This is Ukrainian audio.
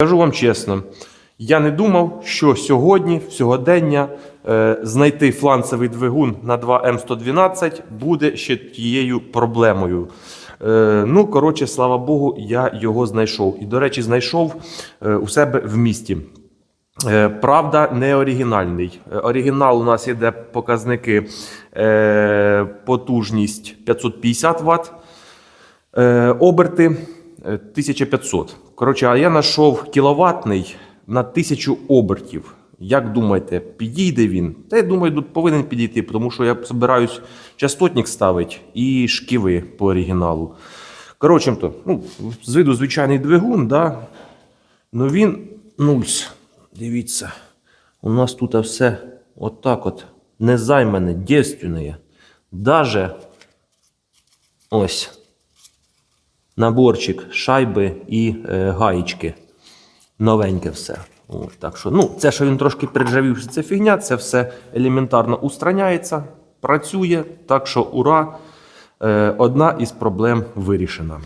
Кажу вам чесно, я не думав, що сьогодні, в сьогодення, е, знайти фланцевий двигун на 2М112 буде ще тією проблемою. Е, ну, коротше, слава Богу, я його знайшов. І, до речі, знайшов е, у себе в місті. Правда, не оригінальний. Оригінал у нас іде показники потужність 550 Вт, оберти 1500. Коротше, а я знайшов кіловатний на 1000 обертів. Як думаєте, підійде він? Та я думаю, повинен підійти, тому що я збираюсь частотник ставити і шківи по оригіналу. Коротше, то, ну, з виду звичайний двигун, да? Ну він нульс. Дивіться, у нас тут все отак от незаймане, дійственне. Даже ось наборчик, шайби і е, гаєчки. Новеньке все. От, так що, ну, це, що він трошки приржавів, це фігня, це все елементарно устраняється, працює. Так що, ура! Е, одна із проблем вирішена.